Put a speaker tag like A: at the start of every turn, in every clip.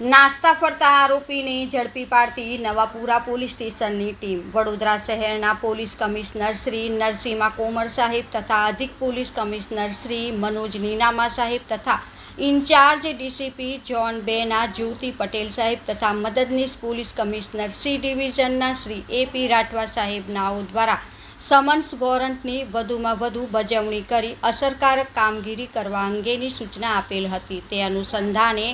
A: નાસ્તા ફરતા આરોપીને ઝડપી પાડતી નવાપુરા પોલીસ સ્ટેશનની ટીમ. વડોદરા શહેરના પોલીસ કમિશનર શ્રી નરસિંહા કોમર સાહેબ તથા અધિક પોલીસ કમિશનર શ્રી મનોજ નીનામા સાહેબ તથા ઇન્ચાર્જ ડીસીપી જોન બેના જ્યોતિ પટેલ સાહેબ તથા મદદનીશ પોલીસ કમિશનર સી ડિવિઝનના શ્રી એપી રાઠવા સાહેબનાઓ દ્વારા સમન્સ વોરંટની વધુમાં વધુ બજવણી કરી અસરકારક કામગીરી કરવા અંગેની સૂચના આપેલ હતી. તે અનુસંધાને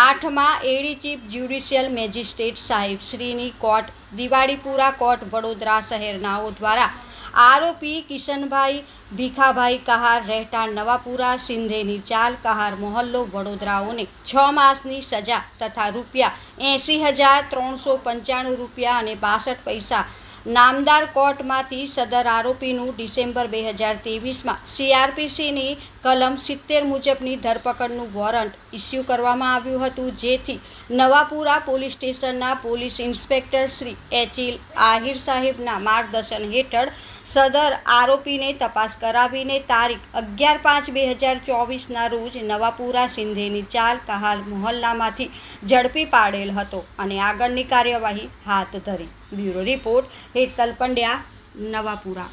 A: આઠમાં એડી ચીફ જ્યુડિશિયલ મેજિસ્ટ્રેટ સાહેબ શ્રીની કોર્ટ, દિવાળીપુરા કોર્ટ, વડોદરા શહેરનાઓ દ્વારા આરોપી કિશનભાઈ ભીખાભાઈ કહાર રહેઠાણ નવાપુરા સિંધેની ચાલ કહાર મોહલ્લો વડોદરાઓને છ માસની સજા તથા રૂપિયા એંસી હજાર ત્રણસો પંચાણું રૂપિયા અને બાસઠ પૈસા નામદાર કોર્ટમાંથી સદર આરોપીનું ડિસેમ્બર બે હજાર ત્રેવીસમાં સીઆરપીસીની કલમ સિત્તેર મુજબની ધરપકડનું વોરંટ ઇસ્યુ કરવામાં આવ્યું હતું, જેથી નવાપુરા પોલીસ સ્ટેશનના પોલીસ ઇન્સ્પેક્ટર શ્રી એચિલ આહિર સાહેબના માર્ગદર્શન હેઠળ સદર આરોપીને તપાસ કરાવીને તારીખ અગિયાર પાંચ બે હજાર ચોવીસના રોજ નવાપુરા સિંધેની ચાલ કહાલ મોહલ્લામાંથી ઝડપી પાડેલ હતો અને આગળની કાર્યવાહી હાથ ધરી. Bureau report Hetal Pandya, Navapura.